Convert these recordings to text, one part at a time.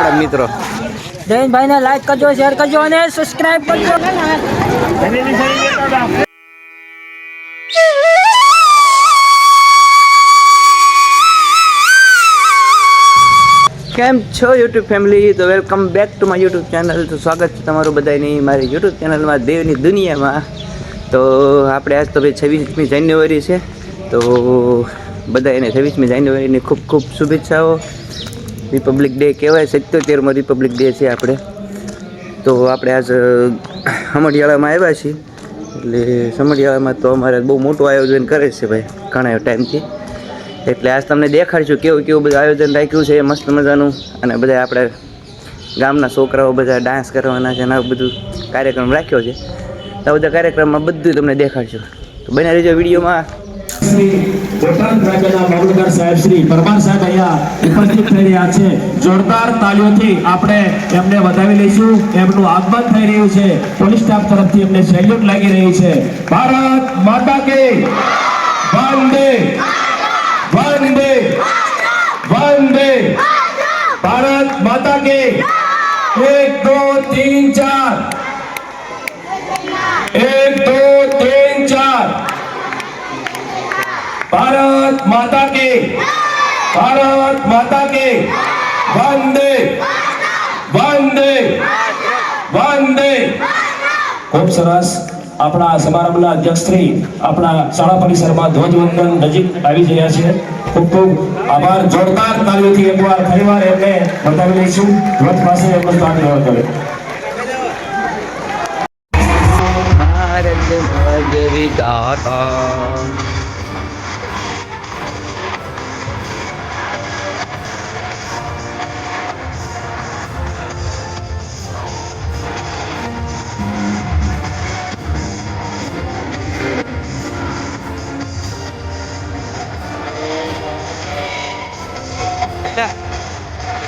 આપણા મિત્રો. જયંતભાઈને લાઈક કરજો શેર કરજો અને સબસ્ક્રાઇબ કરજો. કેમ છો યુટ્યુબ ફેમિલી તો welcome back to my YouTube channel તો સ્વાગત છે તમારું બધાની મારી યુટ્યુબ ચેનલમાં દેવની દુનિયામાં. તો આપણે આજ તો ભાઈ છવ્વીસમી જાન્યુઆરી છે. તો બધા એને છવ્વીસમી જાન્યુઆરીની ખૂબ ખૂબ શુભેચ્છાઓ. રિપબ્લિક ડે કહેવાય સિત્તોતેરમો રિપબ્લિક ડે છે આપણે. તો આપણે આજ સમઢિયાળામાં આવ્યા છીએ. એટલે સમઢિયાળામાં તો અમારે બહુ મોટું આયોજન કરે છે ભાઈ, ઘણા ટાઈમથી. એટલે આજ તમને દેખાડશું કેવું કેવું બધું આયોજન રાખ્યું છે, મસ્ત મજાનું. અને બધા આપણે ગામના છોકરાઓ બધા ડાન્સ કરવાના છે અને બધું કાર્યક્રમ રાખ્યો છે. તો બધા કાર્યક્રમમાં બધું તમને દેખાડશું. તો બને રહેજો વિડીયોમાં. ભારત માતા કે ભારત માતા કે. એક દો તીન ચાર. એક દો ભારત માતા કે. ભારત માતા કે. વંદે. વંદે. વંદે. ખૂબ સરસ. આપણા સમારંભના અધ્યક્ષ આપણા શાળા પરિસરમાં ધ્વજવંદન નજીક આવી રહ્યા છે. ખૂબ ખૂબ આભાર. જોરદાર તાળીઓથી એકવાર ફરીવાર એમને બતાવી લઈશું ધ્વજ પાસે એમનું સ્થાન ગ્રહણ કરે. ભારત ભગવિદાતા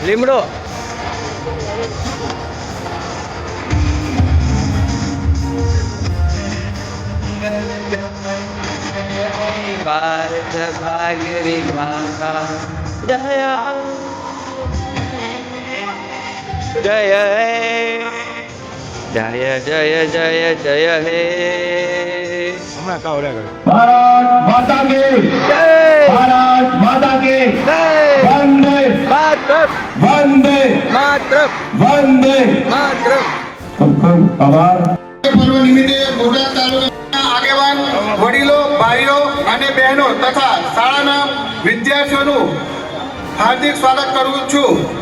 લીમડો. ભારત ભાગરી વિધાતા જય જય જય જય જય જય હે. ભારત માતા કે જય! ભારત માતા કે જય! વંદે માતરમ! વંદે માતરમ! વંદે માતરમ! ખૂબ ખૂબ આભાર. પર્વ નિમિત્તે બોટાદ તાલુકાના આગેવાન વડીલો ભાઈઓ અને બહેનો તથા શાળાના વિદ્યાર્થીઓનું હાર્દિક સ્વાગત કરું છું.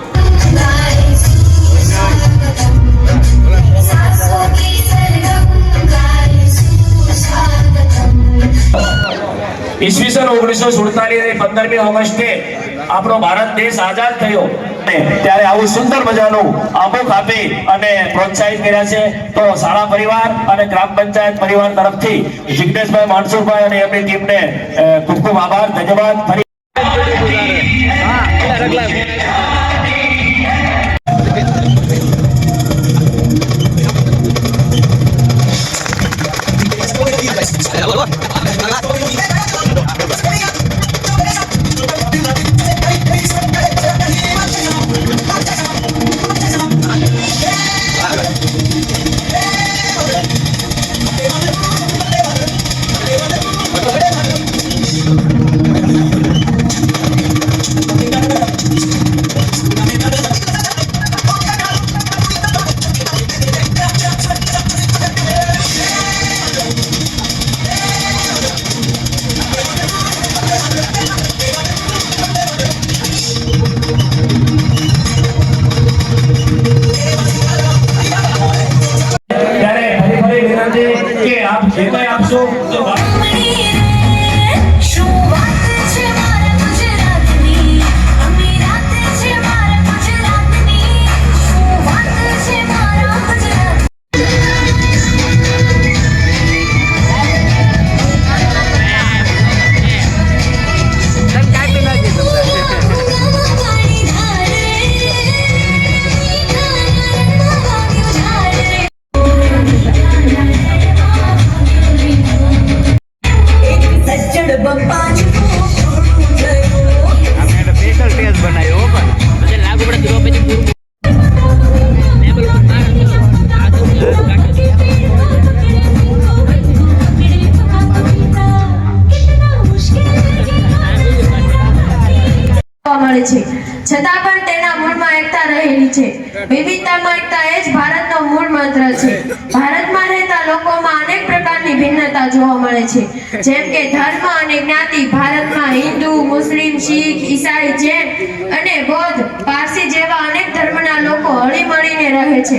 ઈસવીસન ઓગણીસો સુડતાલીસ પંદરમી ઓગસ્ટે આપણો ભારત દેશ આઝાદ થયો. ત્યારે આવું સુંદર મજાનું અમુક આપી અને પ્રોત્સાહિત કર્યા છે. તો શાળા પરિવાર અને ગ્રામ પંચાયત પરિવાર તરફથી જિગ્નેશભાઈ માનસુરભાઈ અને એમની ટીમને ખૂબ ખૂબ આભાર, ધન્યવાદ. Yeah, I'm getting out. સજ્જડ મળે છે. છતાં પણ તેના મૂળમાં એકતા રહેલી છે. વિવિધતામાં એકતા એ જ ભારતનો મૂળ મંત્ર છે. ભારતમાં રહેતા લોકોમાં અનેક ભિન્નતા જોવા મળે છે. જેમ કે ધર્મ અને જ્ઞાતિ ભારતમાં હિન્દુ, મુસ્લિમ, શીખ, ઈસાઈ, જૈન અને બૌદ્ધ, પારસી જેવા અનેક ધર્મના લોકો હળીમળીને રહે છે.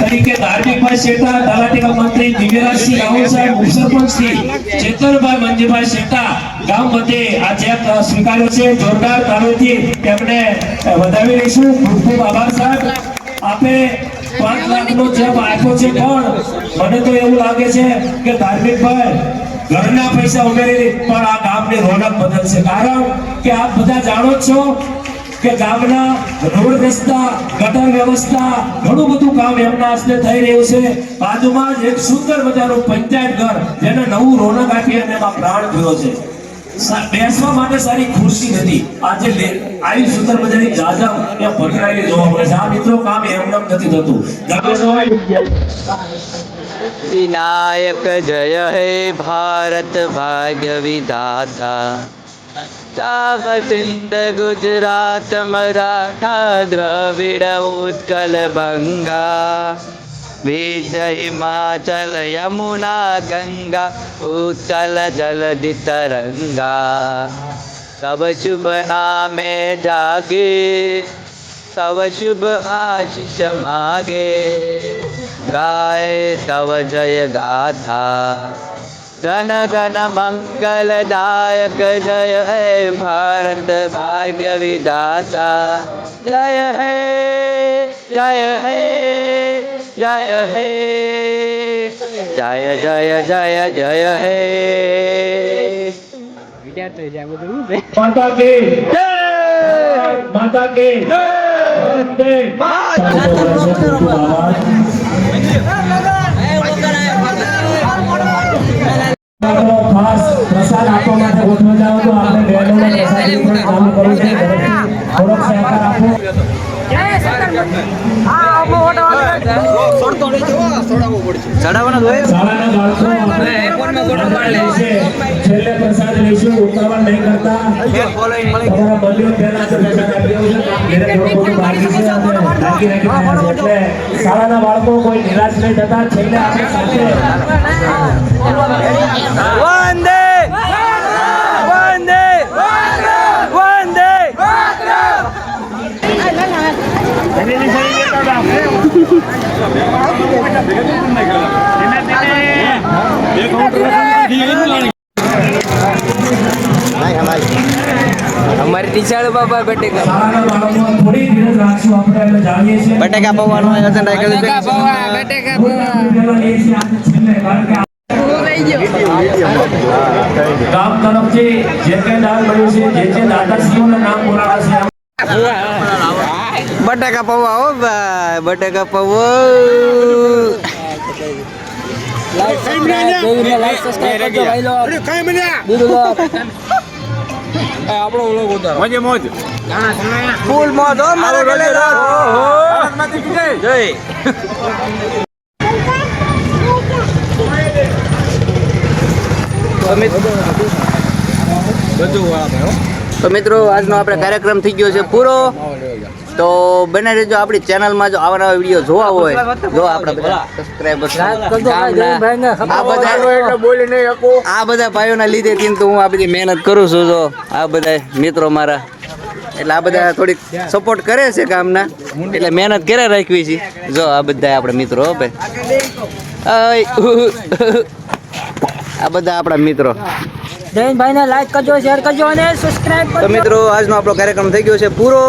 તરીકે ધાર્મિકભાઈ શેઠા તલાટીકા મંત્રી દિવ્યરાજસિંહ રાહુલ સાહેબ ઉપસરપંચ શ્રી ચેતનભાઈ મંજીભાઈ શેઠા ગામ મધ્યે આ ચેક સ્વીકાર્યો છે. જોરદાર તાળીઓથી તેમને વધાવી લઈશું. ખૂબ ખૂબ આભાર, સાહેબ. આપે પાંચ લાખનો ચેક આપ્યો છે, પણ મને તો એવું લાગે છે કે ધાર્મિકભાઈ, ઘરના પૈસા ઉમેરી પણ આ ગામની રોનક બદલશે. કારણ કે આપ બધા જાણો છો કે ગામના રોડ રસ્તા, ગટર વ્યવસ્થા, ઘણું બધું કામ એમના હસ્તે થઈ રહ્યું છે. બાજુમાં જ એક સુંદર મજાનું પંચાયત ઘર, જેને નવું રોનક આપી અને એમાં પ્રાણ થયો છે. બેસવા માટે સારી ખુરશી નથી. આજે આવી સુંદર મજાની જાજમ એ ભટકાયેલી જોવા મળે છે. આ મિત્રો કામ એમનેમ નથી થતું. વિનાયક જય હે ભારત ભાગ્ય વિધાતા. સિંધ ગુજરાત મરાઠા દ્રવિડ ઉત્કલ બંગા. विजय हिमाचल यमुना गंगा उत्कल जलधि तरंगा सब शुभ नामे जागे सब शुभ आशीष मागे गाय तव जय गाथा गण गण मंगलदायक जय है भारत भाग्य विदाता जय है जय है જય હે. જય જય જય જય હે. વિદ્યા તો જાય બધું છે? માતા કે. જય. માતા કે. જય. વંદે ખાસ પ્રસાદ આપવા માટે ગોઠવા જાઓ તો આપણે બહેનોને પ્રસાદ ચાલુ કરવું છે થોડોક સહકાર આપો. જય સતન આ અમો છેલ્લે પ્રસાદ લઈશું ઉતાવળ નહીં કરતા તમારા બલ્યો પહેલા પ્રસાદ છે. એટલે શાળાના બાળકો કોઈ નિરાશ નહીં થતા છેલ્લે આપણે સાથે અમારી ટીચર બાપા બટેકા. બટેકા પૌવાનું આયોજન છે ગામ તરફથી જે કઈ દાન મળ્યું છે જે જે દાતાશ્રીઓના નામ બોલાવા છે. બટેકા પૌવા હો ભાઈ બટેકા પૌવા. લાઈક સબસ્ક્રાઇબ સબસ્ક્રાઇબ કરજો ભાઈ લોગ બીજું લોગ ફૂલ મોજ હો મારો જય. તો જય તો મિત્રો આજનો આપણે કાર્યક્રમ થઈ ગયો છે પૂરો. તો બને રહેજો આપણી ચેનલમાં જો આવા નવા વીડિયો જોવા હોય જો આપણા બધા આ બધા ભાઈઓના લીધે થી તો હું આ બધી મહેનત કરું છું જો. આ બધા મિત્રો મારા. એટલે આ બધા થોડીક સપોર્ટ કરે છે કામના એટલે મહેનત કરે રાખવી છે. જો આ બધા આપણા મિત્રો હો ભાઈ. આ બધા આપણા મિત્રો. દેવીભાઈને લાઈક કરજો શેર કરજો અને સબસ્ક્રાઇબ તો કરજો. મિત્રો આજનો આપણો કાર્યક્રમ થઈ ગયો છે પૂરો.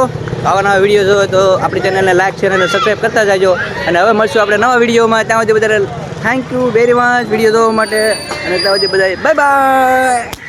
આવા નવા વીડિયો જોયો તો આપણી ચેનલને લાઈક શેર અને સબસ્ક્રાઈબ કરતા જાજો. અને હવે મળશું આપણે નવા વિડીયોમાં ત્યાં સુધી બધા thank you very much video જોવા માટે. અને ત્યાં સુધી બધા બાય બાય